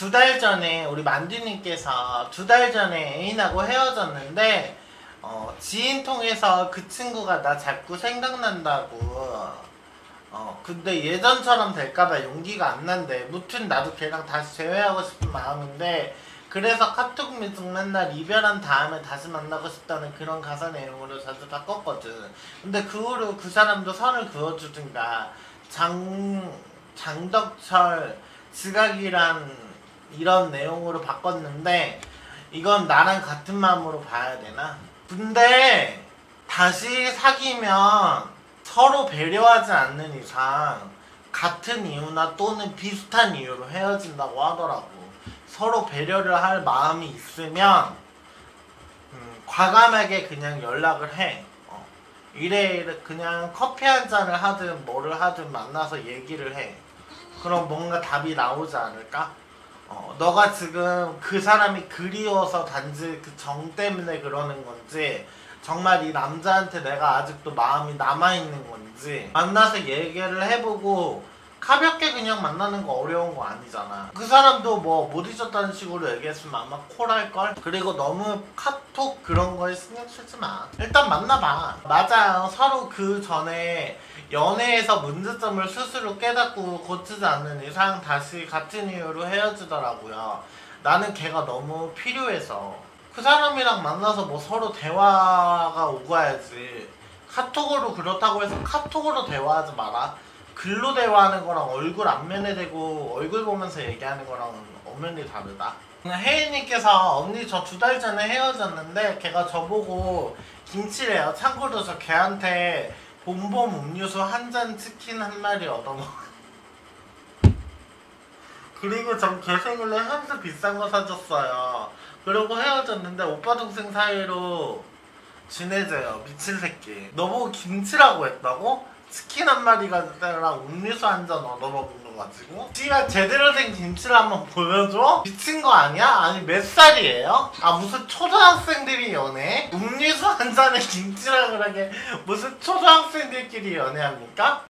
두 달 전에 우리 만두님께서 두 달 전에 애인하고 헤어졌는데 어, 지인 통해서 그 친구가 나 자꾸 생각난다고. 어 근데 예전처럼 될까봐 용기가 안 난대. 무튼 나도 걔랑 다시 재회하고 싶은 마음인데 그래서 카톡 뮤직 맨날 이별한 다음에 다시 만나고 싶다는 그런 가사 내용으로 자주 바꿨거든. 근데 그 후로 그 사람도 선을 그어주든가. 장 장덕철 지각이란 이런 내용으로 바꿨는데 이건 나랑 같은 마음으로 봐야 되나? 근데 다시 사귀면 서로 배려하지 않는 이상 같은 이유나 또는 비슷한 이유로 헤어진다고 하더라고. 서로 배려를 할 마음이 있으면 음, 과감하게 그냥 연락을 해. 어. 이래 그냥 커피 한 잔을 하든 뭐를 하든 만나서 얘기를 해. 그럼 뭔가 답이 나오지 않을까? 어, 너가 지금 그 사람이 그리워서 단지 그 정 때문에 그러는 건지 정말 이 남자한테 내가 아직도 마음이 남아있는 건지 만나서 얘기를 해보고 가볍게 그냥 만나는 거 어려운 거 아니잖아. 그 사람도 뭐 못 잊었다는 식으로 얘기했으면 아마 콜할걸? 그리고 너무 카톡 그런 거에 신경 쓰지 마. 일단 만나봐. 맞아요. 서로 그 전에 연애에서 문제점을 스스로 깨닫고 고치지 않는 이상 다시 같은 이유로 헤어지더라고요. 나는 걔가 너무 필요해서. 그 사람이랑 만나서 뭐 서로 대화가 오가야지. 카톡으로 그렇다고 해서 카톡으로 대화하지 마라 글로 대화하는 거랑 얼굴 앞면에 대고 얼굴 보면서 얘기하는 거랑 엄연히 다르다 혜인님께서 언니 저 두 달 전에 헤어졌는데 걔가 저보고 김치래요 참고로 저 걔한테 봄봄 음료수 한 잔 치킨 한 마리 얻어먹 그리고 전 개생일에 향수 비싼 거 사줬어요. 그리고 헤어졌는데 오빠 동생 사이로 지내재요. 미친 새끼. 너보고 김치라고 했다고? 치킨 한 마리가 랑 음료수 한 잔 얻어먹은 거 가지고? 씨가 제대로 된 김치를 한번 보여줘? 미친 거 아니야? 아니 몇 살이에요? 아 무슨 초등학생들이 연애? 음료수 한 잔에 김치라 그러게 무슨 초등학생들끼리 연애합니까?